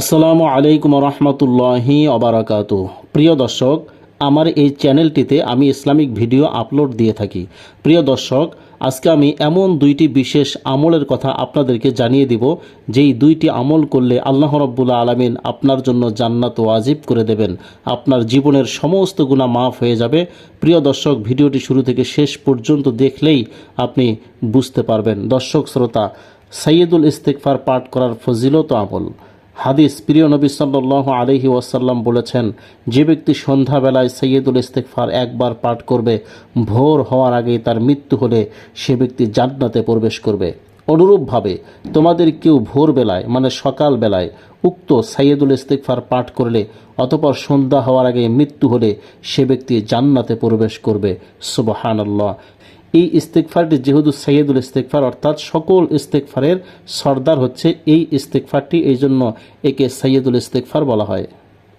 আসসালামু আলাইকুম রহমতুল্লাহি অবরাকাত প্রিয় দর্শক, আমার এই চ্যানেলটিতে আমি ইসলামিক ভিডিও আপলোড দিয়ে থাকি। প্রিয় দর্শক, আজকে আমি এমন দুইটি বিশেষ আমলের কথা আপনাদেরকে জানিয়ে দিব, যেই দুইটি আমল করলে আল্লাহ রব্বুল্লা আলমিন আপনার জন্য জান্নাত ওয়াজিব করে দেবেন। আপনার জীবনের সমস্ত গুণা মাফ হয়ে যাবে। প্রিয় দর্শক, ভিডিওটি শুরু থেকে শেষ পর্যন্ত দেখলেই আপনি বুঝতে পারবেন। দর্শক, শ্রোতা সৈয়দুল ইস্তেকফার পাঠ করার ফজিলত আমল। হাদিস প্রিয় নবী সাল্লাহ আলহি ওয়াসাল্লাম বলেছেন, যে ব্যক্তি সন্ধ্যাবেলায় সৈয়দুল ইস্তেকফার একবার পাঠ করবে, ভোর হওয়ার আগেই তার মৃত্যু হলে সে ব্যক্তি জান্নাতে প্রবেশ করবে। অনুরূপভাবে তোমাদের কেউ ভোরবেলায় মানে সকালবেলায় উক্ত সাইয়েদুল ইস্তেকফার পাঠ করলে, অতপর সন্ধ্যা হওয়ার আগে মৃত্যু হলে সে ব্যক্তি জান্নাতে প্রবেশ করবে। সুবহানাল্লাহ। এই ইস্তেকফারটি যেহেতু সৈয়দুল ইস্তেকফার অর্থাৎ সকল ইস্তেকফারের সর্দার হচ্ছে এই ইস্তেকফারটি এই জন্য একে সৈয়দুল ইস্তেকফার বলা হয়।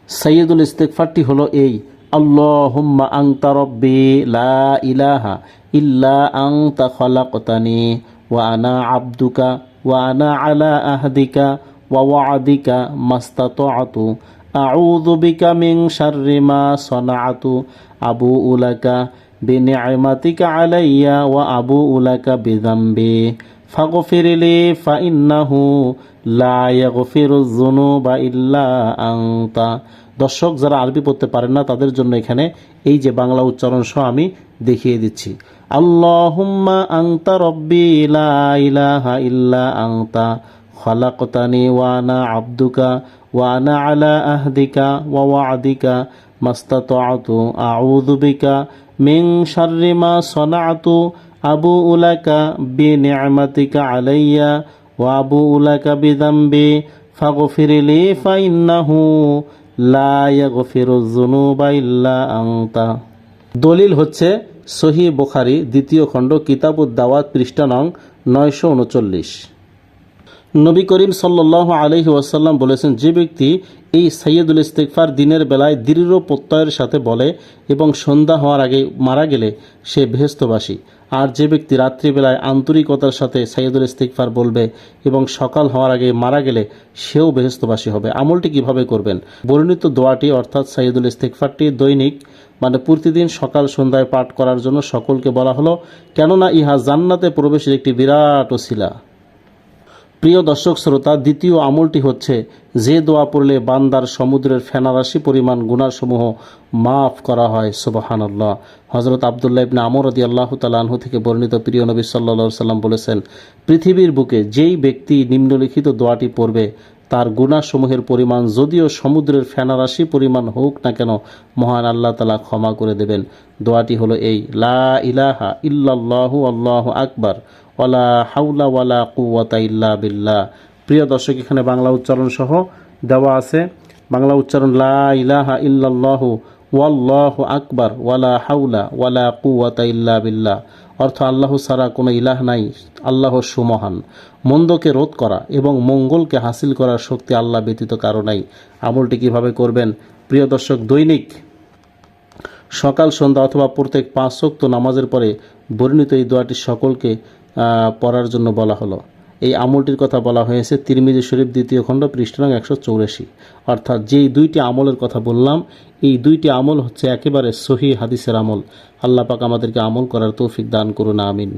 সৈয়দুল ইস্তেকফারটি হলো এই, আল্লাহুম্মা আংতা রব্বি লা ইলাহা ইল্লা আংতা খলাকতানি ওয়া আনা আবদুকা ওয়া আনা আলা আহদিকা ওয়া ওয়াদিকা মাস্তাতআতু আউযু বিকা মিন শাররি মা সনাআতু আবু উলাকা بنعمتك علي وأبوء لك بذنبي فاغفر لي فإنه لا يغفر الذنوب إلا أنت দর্শক যারা আরবি পড়তে পারেন না তাদের জন্য এখানে এই যে বাংলা উচ্চারণ সহ আমি দেখিয়ে দিচ্ছি আল্লাহুম্মা আংতা রব্বি লা ইলাহা ইল্লা আংতা খলাকতানি ওয়ানা আব্দুকা ওয়ানা আলা আহদিকা ওয়া ওয়াদিকা মাস্তাতআতু, আউযু বিকা মিং শাররি মা সনাআতু, আবু উলাকা বিনি'মাতিকা আলাইয়া ওয়া আবু উলাকা বিযামবি, ফাগফিরলি ফাইন্নাহু লা ইয়াগফিরুয যুনুবা ইল্লা আনতা। দলিল হচ্ছে সহি বুখারী, দ্বিতীয় খণ্ড, কিতাবুদ দাওয়াত পৃষ্ঠা নং নয়শো উনচল্লিশ। নবী করিম সাল্লাহ আলহি ওয়াসাল্লাম বলেছেন, যে ব্যক্তি এই সৈয়দুল ইস্তেকফার দিনের বেলায় দৃঢ় প্রত্যয়ের সাথে বলে এবং সন্ধ্যা হওয়ার আগে মারা গেলে সে বেহেস্তবাসী আর যে ব্যক্তি রাত্রিবেলায় আন্তরিকতার সাথে সৈয়দুল ইস্তেকফার বলবে এবং সকাল হওয়ার আগে মারা গেলে সেও বেহেস্তবাসী হবে। আমলটি কীভাবে করবেন? বর্ণিত দোয়াটি অর্থাৎ সৈয়দুল ইস্তেকফারটি দৈনিক মানে প্রতিদিন সকাল সন্ধ্যায় পাঠ করার জন্য সকলকে বলা হলো, কেননা ইহা জান্নাতে প্রবেশের একটি বিরাট ওসিলা। প্রিয় দর্শক শ্রোতা, দ্বিতীয় আমলটি হচ্ছে, যে দোয়া পড়লে বান্দার সমুদ্রের ফেনারাশি পরিমাণ গুণাসমূহ মাফ করা হয়, সুবাহানাল্লাহ। হজরত আবদুল্লাহ ইবনে আমর রদি আল্লাহ তালাহু থেকে বর্ণিত প্রিয় নবী সাল্লা সাল্লাম বলেছেন, পৃথিবীর বুকে যেই ব্যক্তি নিম্নলিখিত দোয়াটি পড়বে, তার গুণাসমূহের পরিমাণ যদিও সমুদ্রের ফেনারাশি পরিমাণ হোক না কেন, মহান আল্লাহ তালা ক্ষমা করে দেবেন। দোয়াটি হলো এই, লা ইলাহা ইল্লাল্লাহু আল্লাহ আকবার। ওয়ালা হাউলা ওয়ালা কুওয়াতা ইল্লা বিল্লাহ। প্রিয় দর্শক, এখানে বাংলা উচ্চারণ সহ দেওয়া আছে, বাংলা উচ্চারণ লা ইলাহা ইল্লাল্লাহু ওয়াল্লাহু আকবার, ওয়ালা হাউলা ওয়ালা কুওয়াতা ইল্লা বিল্লাহ। অর্থ আল্লাহ ছাড়া কোনো ইলাহ নাই, আল্লাহ সুমহান। মন্দকে রোধ করা এবং মঙ্গলকে হাসিল করার শক্তি আল্লাহ ব্যতীত কারও নাই। আমলটি কীভাবে করবেন? প্রিয় দর্শক, দৈনিক সকাল, সন্ধ্যা অথবা প্রত্যেক পাঁচ শক্ত নামাজের পরে বর্ণিত এই দোয়াটি সকলকে পড়ার জন্য বলা হলো। এই আমলটির কথা বলা হয়েছে তিরমিজি শরীফ দ্বিতীয় খণ্ড পৃষ্ঠাং একশো চৌরাশি। অর্থাৎ যেই দুইটি আমলের কথা বললাম, এই দুইটি আমল হচ্ছে একেবারে সহি হাদিসের আমল। আল্লাপাক আমাদেরকে আমল করার তৌফিক দান করুন, আমিন।